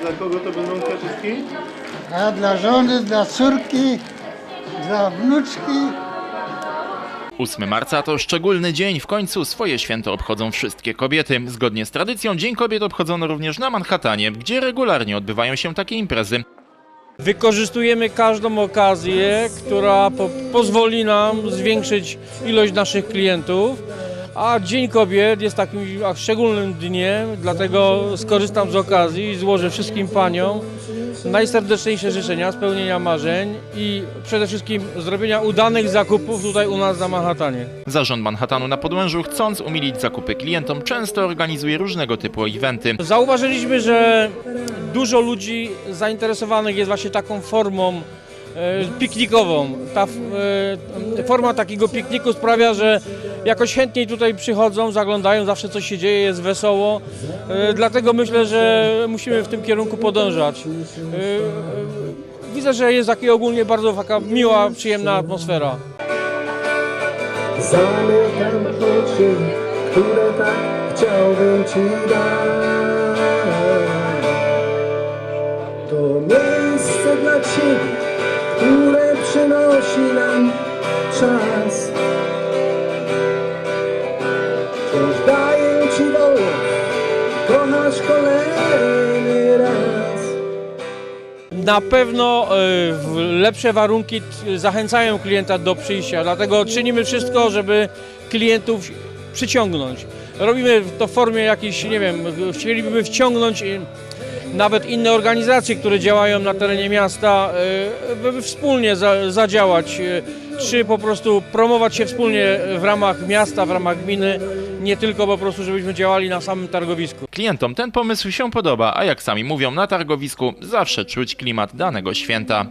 Dla kogo to będą kwiatuszki? A dla żony, dla córki, dla wnuczki. 8 marca to szczególny dzień, w końcu swoje święto obchodzą wszystkie kobiety. Zgodnie z tradycją Dzień Kobiet obchodzono również na Manhattanie, gdzie regularnie odbywają się takie imprezy. Wykorzystujemy każdą okazję, która po, pozwoli nam zwiększyć ilość naszych klientów. A Dzień Kobiet jest takim szczególnym dniem, dlatego skorzystam z okazji i złożę wszystkim paniom najserdeczniejsze życzenia, spełnienia marzeń i przede wszystkim zrobienia udanych zakupów tutaj u nas na Manhattanie. Zarząd Manhattanu na Podłężu, chcąc umilić zakupy klientom, często organizuje różnego typu eventy. Zauważyliśmy, że dużo ludzi zainteresowanych jest właśnie taką formą e, piknikową. Ta e, forma takiego pikniku sprawia, że jakoś chętniej tutaj przychodzą, zaglądają, zawsze coś się dzieje, jest wesoło. E, Dlatego myślę, że musimy w tym kierunku podążać. E, e, Widzę, że jest taka ogólnie bardzo taka miła, przyjemna atmosfera. Zamykam oczy, które tak chciałbym ci dać. To miejsce dla ciebie, które przynosi nam czas. Daję ci wolność, kochasz kolejny raz. Na pewno w lepsze warunki zachęcają klienta do przyjścia, dlatego czynimy wszystko, żeby klientów przyciągnąć. Robimy to w formie jakiejś, nie wiem, chcielibyśmy wciągnąć e, nawet inne organizacje, które działają na terenie miasta, e, by wspólnie za, zadziałać, czy po prostu promować się wspólnie w ramach miasta, w ramach gminy, nie tylko po prostu, żebyśmy działali na samym targowisku. Klientom ten pomysł się podoba, a jak sami mówią, na targowisku zawsze czuć klimat danego święta.